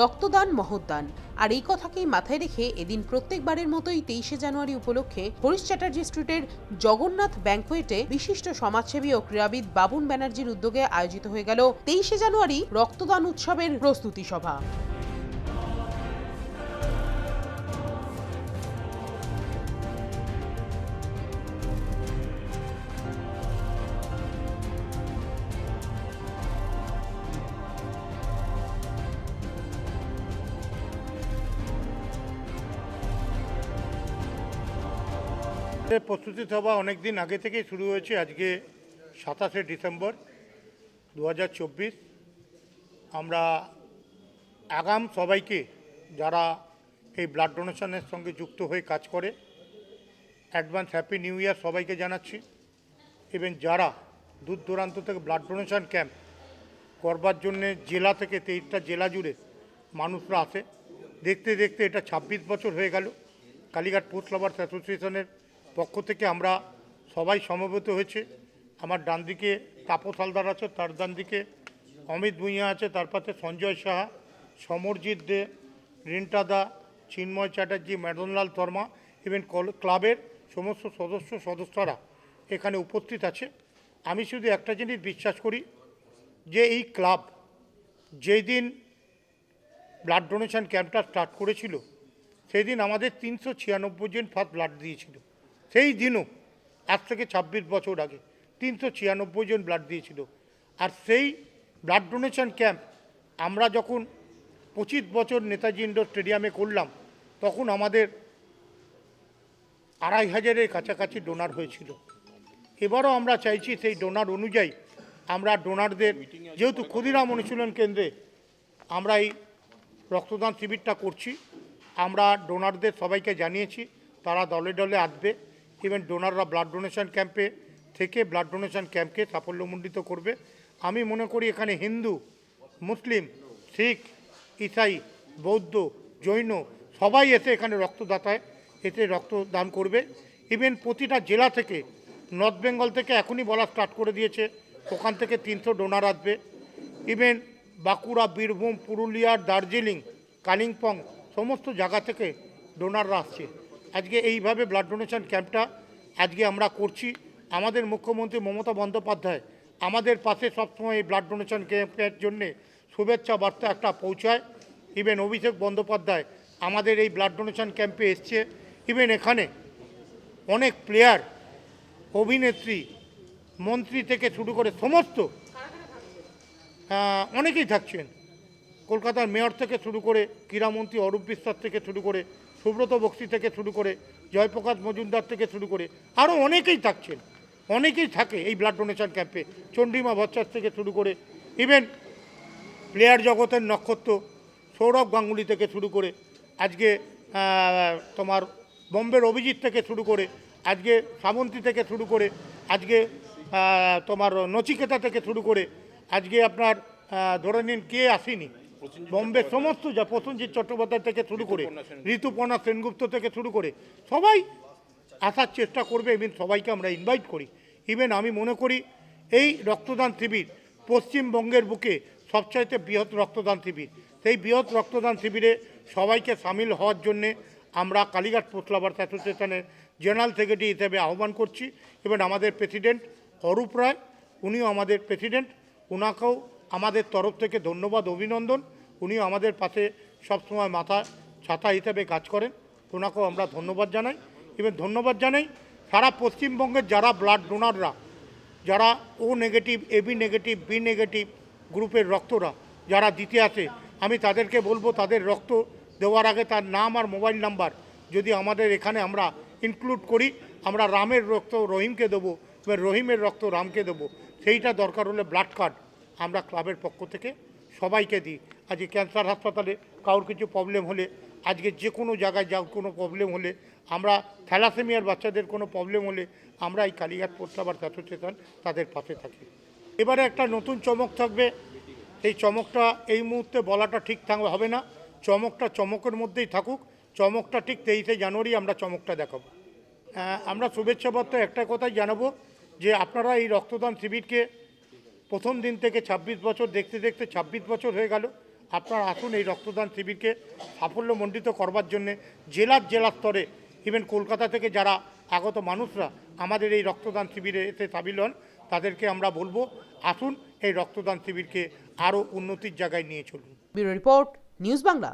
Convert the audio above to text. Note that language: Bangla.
রক্তদান মহদান আর এই কথাকেই মাথায় রেখে এদিন প্রত্যেকবারের মতোই তেইশে জানুয়ারি উপলক্ষে হরিশ চ্যাটার্জি স্ট্রিটের জগন্নাথ ব্যাংকোয়েটে বিশিষ্ট সমাজসেবী ও ক্রীড়াবিদ বাবুন ব্যানার্জির উদ্যোগে আয়োজিত হয়ে গেল তেইশে জানুয়ারি রক্তদান উৎসবের প্রস্তুতি সভা। প্রস্তুতি সভা অনেক দিন আগে থেকেই শুরু হয়েছে, আজকে সাতাশে ডিসেম্বর দু হাজার চব্বিশ। আমরা আগাম সবাইকে যারা এই ব্লাড ডোনেশনের সঙ্গে যুক্ত হয়ে কাজ করে, অ্যাডভান্স হ্যাপি নিউ ইয়ার সবাইকে জানাচ্ছি। এবং যারা দূর দূরান্ত থেকে ব্লাড ডোনেশন ক্যাম্প করবার জন্যে জেলা থেকে তেইশটা জেলা জুড়ে মানুষরা আসে, দেখতে দেখতে এটা ২৬ বছর হয়ে গেল। কালীঘাট পোস্ট লাভার্স অ্যাসোসিয়েশনের পক্ষ থেকে আমরা সবাই সমবেত হয়েছে। আমার ডান দিকে তাপস হালদার আছে, তার ডান দিকে অমিত ভুঁইয়া আছে, তার পাশে সঞ্জয় সাহা, সমরজিৎ দে, রিন্টা দা, চিন্ময় চ্যাটার্জি ম্যাডনলাল শর্মা ইভেন ক্লাবের সমস্ত সদস্য, সদস্যরা এখানে উপস্থিত আছে। আমি শুধু একটা জিনিস বিশ্বাস করি, যে এই ক্লাব যেই দিন ব্লাড ডোনেশন ক্যাম্পটা স্টার্ট করেছিল সেই দিন আমাদের তিনশো ছিয়ানব্বই জন ফার্স্ট ব্লাড দিয়েছিল। সেই দিনও, আজ থেকে ছাব্বিশ বছর আগে, তিনশো ছিয়ানব্বই জন ব্লাড দিয়েছিল। আর সেই ব্লাড ডোনেশন ক্যাম্প আমরা যখন পঁচিশ বছর নেতাজি ইন্ডোর স্টেডিয়ামে করলাম, তখন আমাদের আড়াই হাজারের কাছাকাছি ডোনার হয়েছিল। এবারও আমরা চাইছি সেই ডোনার অনুযায়ী আমরা ডোনারদের যেহেতু ক্ষুদিরাম অনুশীলন কেন্দ্রে আমরা এই রক্তদান শিবিরটা করছি, আমরা ডোনারদের সবাইকে জানিয়েছি, তারা দলে দলে আসবে। ইভেন ডোনাররা ব্লাড ডোনেশন ক্যাম্পে থেকে ব্লাড ডোনেশন ক্যাম্পকে সাফল্যমণ্ডিত করবে। আমি মনে করি এখানে হিন্দু, মুসলিম, শিখ, ইসাই, বৌদ্ধ, জৈন সবাই এসে এখানে রক্তদাতায় এতে রক্তদান করবে। ইভেন প্রতিটা জেলা থেকে নর্থ বেঙ্গল থেকে এখনই বলা স্টার্ট করে দিয়েছে, ওখান থেকে তিনশো ডোনার আসবে। ইভেন বাঁকুড়া, বীরভূম, পুরুলিয়া, দার্জিলিং, কালিম্পং, সমস্ত জায়গা থেকে ডোনাররা আসছে। আজকে এইভাবে ব্লাড ডোনেশন ক্যাম্পটা আজকে আমরা করছি। আমাদের মুখ্যমন্ত্রী মমতা বন্দ্যোপাধ্যায় আমাদের পাশে সবসময় এই ব্লাড ডোনেশন ক্যাম্পের জন্যে শুভেচ্ছা বার্তা একটা পৌঁছায়। ইভেন অভিষেক বন্দ্যোপাধ্যায় আমাদের এই ব্লাড ডোনেশন ক্যাম্পে এসছে। ইভেন এখানে অনেক প্লেয়ার অভিনেত্রী, মন্ত্রী থেকে শুরু করে সমস্ত অনেকেই থাকছেন। কলকাতার মেয়র থেকে শুরু করে ক্রীড়ামন্ত্রী অরূপ বিশ্বাস থেকে শুরু করে সুব্রত বক্সি থেকে শুরু করে, জয়প্রকাশ মজুমদার থেকে শুরু করে আরও অনেকেই থাকছেন। অনেকেই থাকে এই ব্লাড ডোনেশন ক্যাম্পে চন্ডিমা ভট্টাচ থেকে শুরু করে ইভেন প্লেয়ার জগতের নক্ষত্র সৌরভ গাঙ্গুলি থেকে শুরু করে, আজকে তোমার বোম্বের অভিজিৎ থেকে শুরু করে, আজকে সামন্তী থেকে শুরু করে, আজকে তোমার নচিকেতা থেকে শুরু করে, আজকে আপনার ধরে নিন কে আসেনি বোম্বে সমস্ত যা প্রসেনজিৎ চট্টোপাধ্যায় থেকে শুরু করে ঋতুপর্ণা সেনগুপ্ত। থেকে শুরু করে সবাই আসার চেষ্টা করবে এবং সবাইকে আমরা ইনভাইট করি। ইভেন আমি মনে করি এই রক্তদান শিবির পশ্চিমবঙ্গের বুকে সবচাইতে বৃহৎ রক্তদান শিবির। সেই বৃহৎ রক্তদান শিবিরে সবাইকে সামিল হওয়ার জন্যে আমরা কালীঘাট পোস্টলাভার্স অ্যাসোসিয়েশনের জেনারেল সেক্রেটারি হিসেবে আহ্বান করছি। এবং আমাদের প্রেসিডেন্ট অরূপ রায় উনিও আমাদের প্রেসিডেন্ট ওনাকেও আমাদের তরফ থেকে ধন্যবাদ, অভিনন্দন। উনিও আমাদের পাশে সবসময় মাথা ছাতা হিসেবে কাজ করেন। ওনাকেও আমরা ধন্যবাদ জানাই। এবং ধন্যবাদ জানাই সারা পশ্চিমবঙ্গের যারা ব্লাড ডোনাররা যারা O negative AB negative B negative গ্রুপের রক্তরা যারা দিতে আসে আমি তাদেরকে বলব তাদের রক্ত দেওয়ার আগে তার নাম আর মোবাইল নাম্বার যদি আমাদের এখানে আমরা ইনক্লুড করি, আমরা রামের রক্ত রহিমকে দেবো, বা রহিমের রক্ত রামকে দেবো, সেইটা দরকার হলে ব্লাড কার্ড আমরা ক্লাবের পক্ষ থেকে সবাইকে দিই। আজকে ক্যান্সার হাসপাতালে কারোর কিছু প্রবলেম হলে, আজকে যে কোনো জায়গায় যা কোনো প্রবলেম হলে, আমরা থ্যালাসেমিয়ার বাচ্চাদের কোনো প্রবলেম হলে, আমরা এই কালীঘাট পোস্টাবার অ্যাসোসিয়েশন তাদের পাশে থাকি। এবারে একটা নতুন চমক থাকবে। এই চমকটা এই মুহূর্তে বলাটা ঠিক থাকবে হবে না। চমকটা চমকের মধ্যেই থাকুক। চমকটা ঠিক তেইশে জানুয়ারি আমরা চমকটা দেখাবো। আমরা শুভেচ্ছাপত্র একটা কথাই জানাব যে আপনারা এই রক্তদান শিবিরকে প্রথম দিন থেকে ২৬ বছর, দেখতে দেখতে ২৬ বছর হয়ে গেল। আপনারা আসুন এই রক্তদান শিবিরকে সাফল্যমণ্ডিত করবার জন্যে জেলার জেলা স্তরে ইভেন কলকাতা থেকে যারা আগত মানুষরা আমাদের এই রক্তদান শিবিরে এসে সামিল হন, তাদেরকে আমরা বলব, আসুন এই রক্তদান শিবিরকে আরও উন্নতির জায়গায় নিয়ে চলুন। Bureau report, news Bangla.